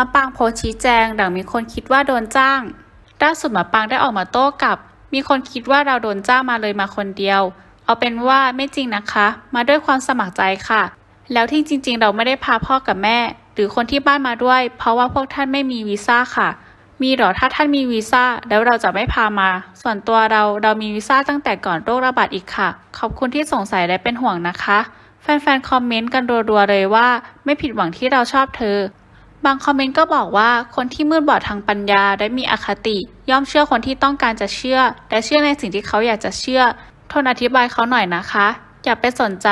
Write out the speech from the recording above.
มาปางโพสชี้แจงหลังมีคนคิดว่าโดนจ้างล่าสุดมาปางได้ออกมาโต้กลับ มีคนคิดว่าเราโดนจ้างมาเลยมาคนเดียว เอาเป็นว่าไม่จริงนะคะ มาด้วยความสมัครใจค่ะ แล้วที่จริง ๆ เราไม่ได้พาพ่อกับแม่ หรือคนที่บ้านมาด้วย เพราะว่าพวกท่านไม่มีวีซ่าค่ะ มีหรอถ้าท่านมีวีซ่าแล้วเราจะไม่พามา ส่วนตัวเราเรามีวีซ่าตั้งแต่ก่อนโรคระบาดอีกค่ะ ขอบคุณที่สงสัยและเป็นห่วงนะคะ แฟนๆคอมเมนต์กันรัวๆเลยว่า ไม่ผิดหวังที่เราชอบเธอ บางคอมเมนต์ก็บอกว่าคนที่มืดบอดทางปัญญาและมีอคติ ย่อมเชื่อคนที่ต้องการจะเชื่อ และเชื่อในสิ่งที่เขาอยากจะเชื่อทนอธิบายเขาหน่อยนะคะ อย่าไปสนใจ